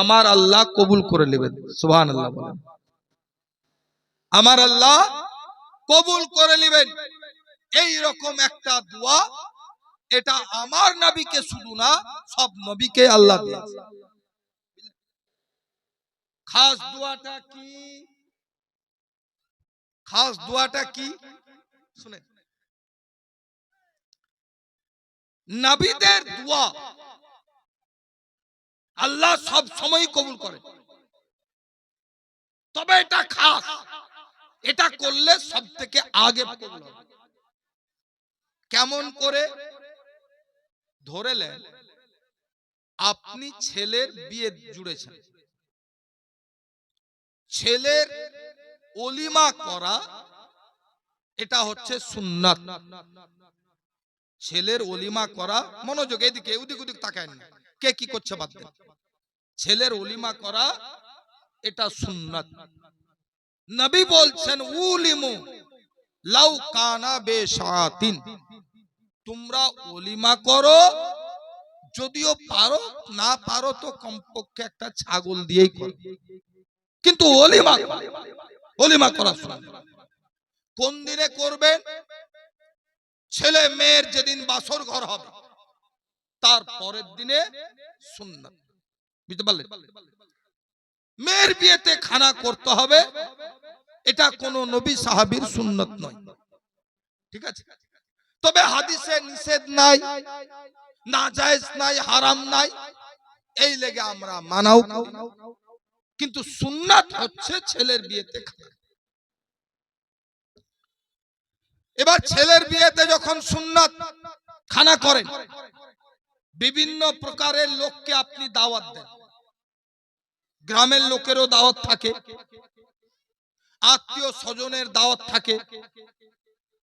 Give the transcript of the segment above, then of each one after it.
আমার আল্লাহ কবুল করে নেবেন সুবহান আল্লাহ বলেন। আমার আল্লাহ কবুল করে নেবেন। এই রকম একটা দোয়া, এটা আমার নবীকে শুধু না, সব নবীকে আল্লাহ দিয়েছে। খাস দোয়াটা কি? খাস দোয়াটা কি? শুনে নবীদের দোয়া আল্লাহ সব সময় কবুল করে। তবে এটা খাস, এটা করলে সব থেকে আগে কেমন করে? ধরে নেন, আপনি ছেলের বিয়ে জুড়েছেন। ছেলের অলিমা করা, এটা হচ্ছে সুন্নাত। ছেলের অলিমা করা, মনোযোগ, এদিকে উদিক উদিক তাকায় না। কে কি করছে বাদ ছেলের অলিমা করা, এটা সুন্নাত নবী বলছেন, উলিমু লাউ কানা বেশাতিন তোমরা অলিমা করো, যদিও পারো, না পারো তো কমপক্ষে একটা ছাগল দিয়েই করো কিন্তু অলিমা করো। অলিমা করা। কোন দিনে করবেন ছেলে মেয়ের যেদিন বাসর ঘর হবে তার পরের দিনে সুন্নাত। বুঝতে পারলেন মেয়ের বিয়েতে খানা করতে হবে, এটা কোন নবী সাহাবীর সুন্নত নয়। ঠিক আছে? তবে হাদিসে নিষেধ নাই না জায়েজ নাই, হারাম নাই, এই লেগে আমরা মানাও কিন্তু সুন্নাত হচ্ছে ছেলের বিয়েতে খানা। এবার ছেলের বিয়েতে যখন সুন্নাত খানা করেন বিভিন্ন প্রকারের লোককে আপনি দাওয়াত দেন। গ্রামের লোকেরও দাওয়াত থাকে, আত্মীয় স্বজনের দাওয়াত থাকে।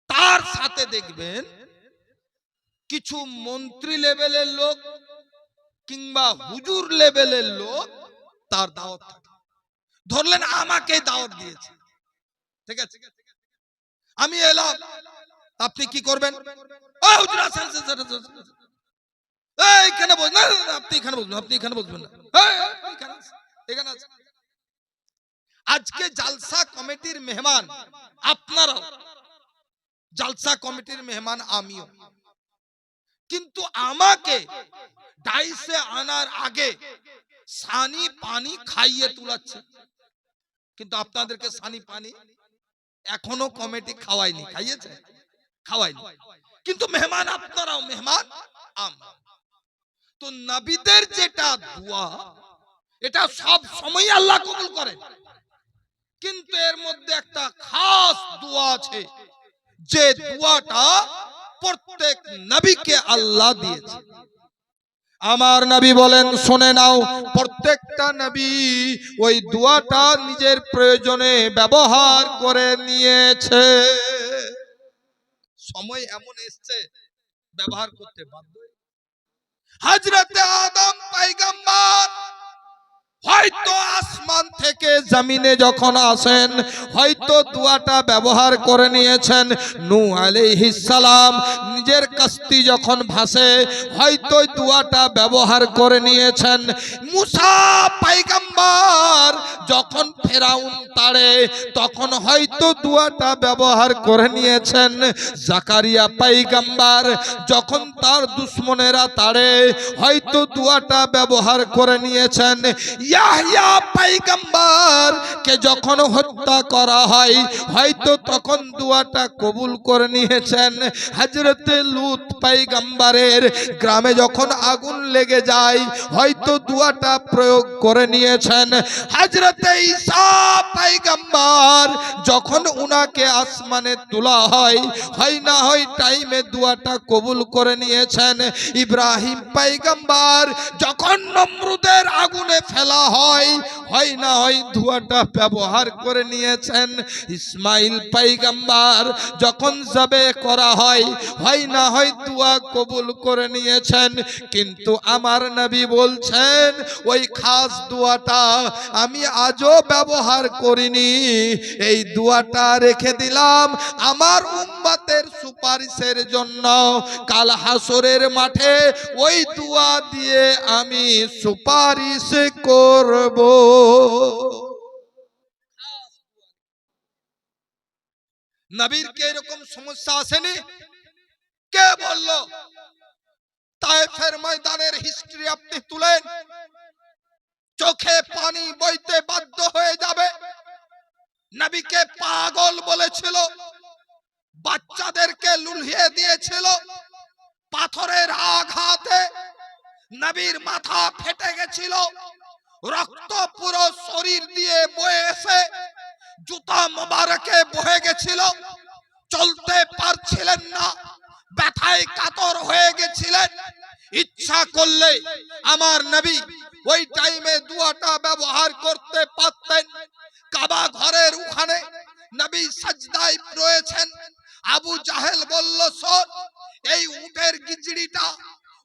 তার সাথে দেখবেন কিছু মন্ত্রী লেভেলের লোক কিংবা হুজুর লেভেলের লোক তার দাওয়াত থাকে। ধরলেন আমাকে দাওয়াত দিয়েছে। ঠিক আছে? আমি এলাম। আপনি কি করবেন? আজকে জালসা কমিটির মেহমান আপনারাও, জালসা কমিটির মেহমান আমিও। কিন্তু আমাকে ডাইসে আনার আগে সানি পানি খাইয়ে তুলাচ্ছে। কিন্তু আপনাদেরকে সানি পানি এখনও কমিটি খাওয়ায়নি, খাইয়েছে? খাওয়ায়নি। কিন্তু মেহমান আপনারাও, মেহমান আমরা তো নবীদের যেটা দোয়া, এটা সব সময় আল্লাহ কবুল করেন। কিন্তু এর মধ্যে একটা খাস দোয়া আছে, যে দোয়াটা প্রত্যেক নবীকে আল্লাহ দিয়েছে। আমার নবী বলেন, শুনে নাও, প্রত্যেকটা নবী ওই দোয়াটা নিজের প্রয়োজনে ব্যবহার করে নিয়েছে। সময় এমন এসছে, ব্যবহার করতে বাধ্য হজরতে আদম পাইগাম্বার হয়তো আসমান থেকে জমিনে যখন আসেন, হয়তো দুয়াটা ব্যবহার করে নিয়েছেন। নু সালাম নিজের কাস্তি যখন ভাসে, হয়তো দুয়াটা ব্যবহার করে নিয়েছেন। মুসা পাইগাম্বার যখন ফেরাউন তাড়ে তখন হয়তো দুয়াটা ব্যবহার করে নিয়েছেন। জাকারিয়া পাইগাম্বার যখন তার দুশ্মনেরা তাড়ে হয়তো দুয়াটা ব্যবহার করে নিয়েছেন, ইয়াহিয়া পাইগাম্বার কে যখন হত্যা করা হয়, হয়তো তখন দুয়াটা কবুল করে নিয়েছেন। হজরতে লুত পাইগাম্বারের গ্রামে যখন আগুন লেগে যায়, হয়তো দুয়াটা প্রয়োগ করে নিয়েছেন। হজরতে ঈসা পাইগাম্বার যখন উনাকে আসমানে তোলা হয় হয় না হয় টাইমে দুয়াটা কবুল করে নিয়েছেন ইব্রাহিম পাইগাম্বার যখন নমরুদের আগুনে ফেলা হয় হয় না হয় ধোয়াটা ব্যবহার করে নিয়েছেন। ইসমাইল পাইগাম্বার যখন যাবে করা হয় হয় না হয় দোয়া কবুল করে নিয়েছেন। কিন্তু আমার নবী বলছেন, ওই খাস দোয়াটা আমি আজও ব্যবহার করিনি। এই দোয়াটা রেখে দিলাম আমার উম্মতের সুপারিশের জন্য। কাল হাসরের মাঠে ওই দোয়া দিয়ে আমি সুপারিশ করব। নবীর কে এরকম সমস্যা আসেনি কে বলল তায়েফের ময়দানের হিস্ট্রি আপনি তুলেন চোখে পানি বইতে বাধ্য হয়ে যাবে নবীকে পাগল বলেছিল বাচ্চাদেরকে লুলিয়ে দিয়েছিল পাথরের আঘাতে নবীর মাথা ফেটে গেছিল রক্ত পুরো শরীর দিয়ে বয়ে এসে, জুতা মোবারকে বহে গেছিল। চলতে পারছিলেন না, ব্যথায় কাতর হয়ে গেছিলেন। ইচ্ছা করলে আমার নবী ওই টাইমে দুয়াটা ব্যবহার করতে পারতেন। কাবা ঘরের ওখানে নবী সাজদায় রয়েছেন। আবু জাহেল বলল, শোন, এই উটের গিজড়িটা,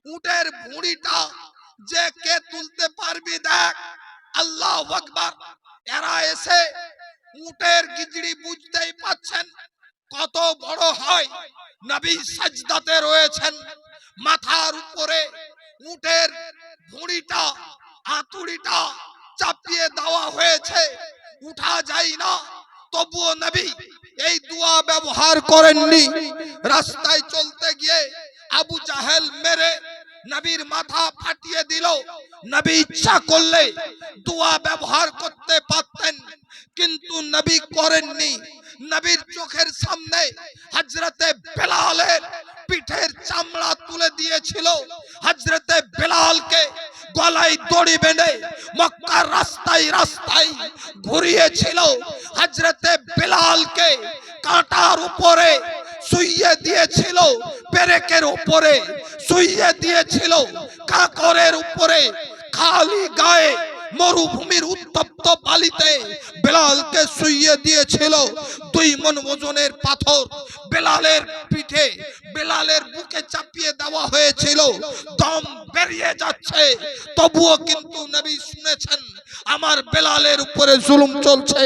উটের ভুঁড়িটা যে কে তুলতে পারবি দেখ। আল্লাহ আকবার। এরা এসে উটের গিজড়ি বুঝতেই পাচ্ছেন কত বড় হয়। নবী সাজদাতে রয়েছেন। মাথার উপরে উটের ভুঁড়িটা, আতুড়িটা চাপিয়ে দেওয়া হয়েছে। উঠা যায় না। তবুও নবী এই দোয়া ব্যবহার করেননি। রাস্তায় চলতে গিয়ে আবু জাহেল মেরে নবীর মাথা ফাটিয়ে দিল। নবী ইচ্ছা করলে দোয়া ব্যবহার করতে পারতেন, কিন্তু নবী করেননি। নবীর চোখের সামনে হজরতে বেলালের পিঠের চামড়া তুলে দিয়েছিল। হজরতে বেলালকে গলায় দড়ি বেঁধে মক্কার রাস্তায় রাস্তায় ঘুরিয়েছিল। হজরতে বেলালকে কাঁটার উপরে শুইয়ে দিয়েছিল পেরেকের উপরে, শুইয়ে দিয়েছিল কাকরের উপরে, খালি গায়ে মরুভূমির উত্তপ্ত পালিতে বেলালকে শুইয়ে দিয়েছিল দুই মন ওজনের পাথর। বেলালের পিঠে, বেলালের বুকে চাপিয়ে দেওয়া হয়েছিল। দম বেরিয়ে যাচ্ছে, তবুও কিন্তু নবী শুনেছেন আমার বেলালের উপরে জুলুম চলছে।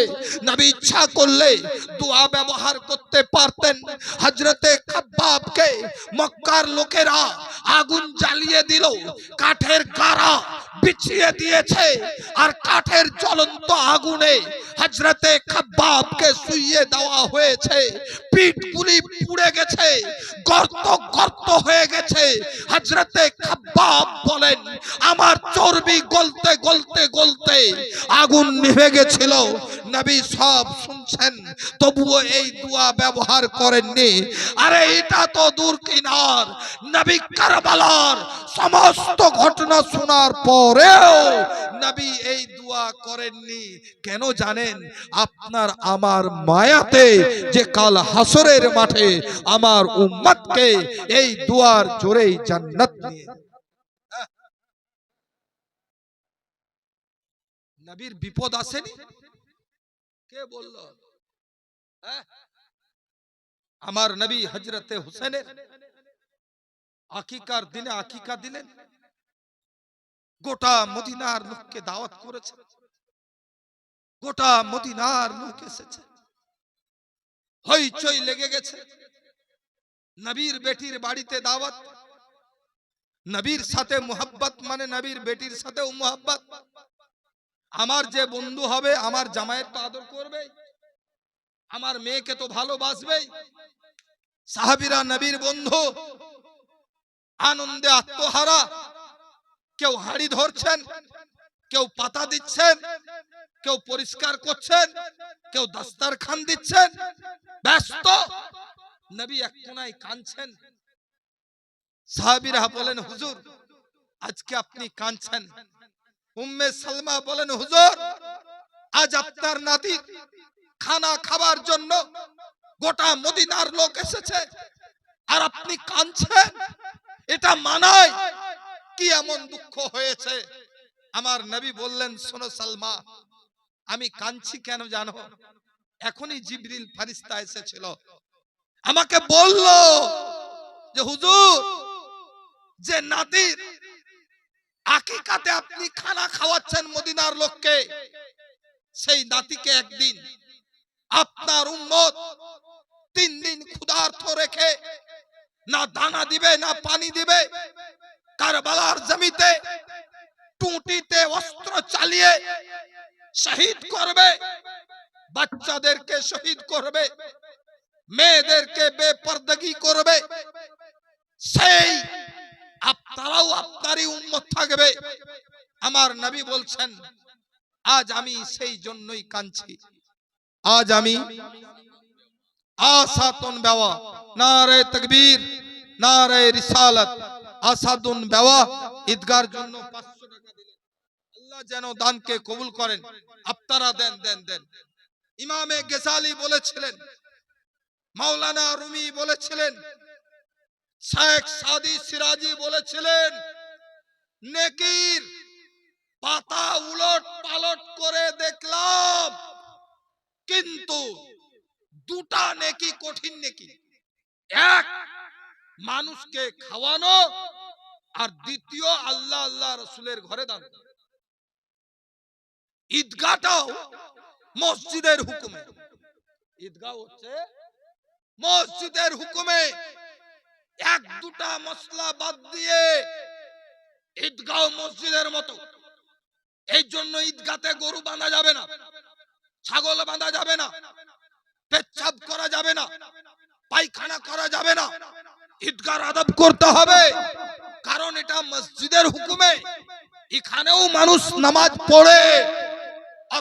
নবী ইচ্ছা করলে দোয়া ব্যবহার করতে পারতেন। হজরতে খাব্বাবকে মক্কার লোকেরা আগুন জ্বালিয়ে দিল, কাঠের কারা বিছিয়ে দিয়েছে, আর কাঠের জ্বলন্ত আগুনে হজরতে খাব্বাবকে শুইয়ে দেওয়া হয়েছে। পিঠগুলি পুড়ে গেছে, গর্ত গর্ত হয়ে গেছে। হজরতে খাব্বাব বলেন, আমার চর্বি গলতে গলতে গলতে আগুন নিভে গেছিল। নবী সব শুনছেন, তবুও এই দোয়া ব্যবহার করেননি। আরে এটা তো দূর কিনার। নবী কারবালার সমস্ত ঘটনা শোনার পরেও নবী এই দোয়া করেননি। কেন জানেন আপনার আমার মায়াতে যে কাল হাসরের মাঠে আমার উম্মতকে এই দুয়ার জোরেই জান্নাত নিয়ে নবীর বিপদ আসেনি? কে বলল? হ্যাঁ? আমার নবী হজরতে হুসেনের আকিকার দিনে আকিকা দিলেন। গোটা মদিনার লোককে দাওয়াত করেছে গোটা মদিনার লোক এসেছে। হইচই লেগে গেছে। নবীর বেটির বাড়িতে দাওয়াত। নবীর সাথে মোহাব্বত মানে নবীর বেটির সাথেও মোহাব্বত। আমার যে বন্ধু হবে, আমার জামাইয়ের তো আদর করবে। আমার মেয়েকে তো ভালোবাসবেই সাহাবিরা নবীর বন্ধু। আনন্দে আত্মহারা। কেউ হাড়ি ধরছেন। কেউ পাতা দিচ্ছেন, কেউ পরিষ্কার করছেন, কেউ দাস্তার খান দিচ্ছেন, ব্যস্ত। নবী এক কোনায় কাঁদছেন। সাহাবিরা বলেন, হুজুর, আজকে আপনি কাঁদছেন। উম্মে সালমা বলেন, হুজুর, আজ আপনার নাতি খানা খাবার জন্য গোটা মদিনার লোক এসেছে আর আপনি কাঁদছেন। এটা মানায় কি এমন দুঃখ হয়েছে? আমার নবী বললেন, শোনো সালমা, আমি কাঁদছি কেন জানো? এখনই জিবরিল ফারিস্তা এসেছিল। আমাকে বলল যে, হুজুর, যে নাতির আকিকাতে আপনি খানা খাওয়াচ্ছেন মদিনার লোককে, সেই নাতিকে একদিন আপনার উম্মত তিন দিন ক্ষুধার্থ রেখে না দানা দিবে, না পানি দিবে, কারবালার জমিতে টুটিতে অস্ত্র চালিয়ে শহীদ করবে, বাচ্চাদেরকে শহীদ করবে, মেয়েদেরকে বেপর্দগি করবে, সেই আপনারাও আপনারই উন্মত থাকবে। আমার নবী বলছেন, আজ আমি সেই জন্যই কাঁদছি। আজ আমি আসাতুন বেওয়া, নারে তকবীর, নারে রিসালাত, আসাদুন বেওয়া ঈদগার জন্য 500 টাকা দিলেন আল্লাহ যেন দানকে কবুল করেন। আপনারা দেন দেন দেন। ইমামে গেজালি বলেছিলেন, মাওলানা রুমি বলেছিলেন শেখ সাদি সিরাজি বলেছিলেন, নেকির পাতা উলট পালট করে দেখলাম, কিন্তু দুটা নেকি কঠিন নেকি। এক, মানুষকে খাওয়ানো, আর দ্বিতীয় আল্লাহ আল্লাহ রসুলের ঘরে করা। ঈদগাহটাও মসজিদের হুকুমে। ঈদগাহ হচ্ছে মসজিদের হুকুমে। এক দুটা মশলা বাদ দিয়ে ঈদগাহ মসজিদের মতো। এই জন্য ঈদগাতে গরু বাঁধা যাবে না, ছাগল বাঁধা যাবে না, পেচ্ছাপ করা যাবে না, পায়খানা করা যাবে না। ঈদগার আদব করতে হবে, কারণ এটা মসজিদের হুকুমে। এখানেও মানুষ নামাজ পড়ে।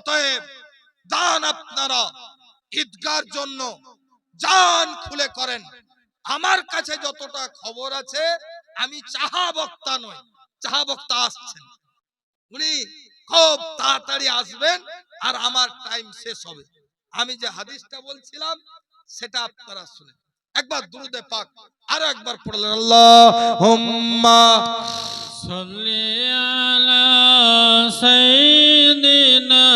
অতএব দান আপনারা ঈদগার জন্য জান খুলে করেন। আমার কাছে যতটা খবর আছে, আমি চাহা বক্তা নয় চাহা বক্তা আসছেন। উনি খুব তাড়াতাড়ি আসবেন আর আমার টাইম শেষ হবে। আমি যে হাদিসটা বলছিলাম, সেটা আপনারা শুনেন। একবার দুরুদে পাক, আরও একবার পড়লেন আল্লাহ صل على سيدنا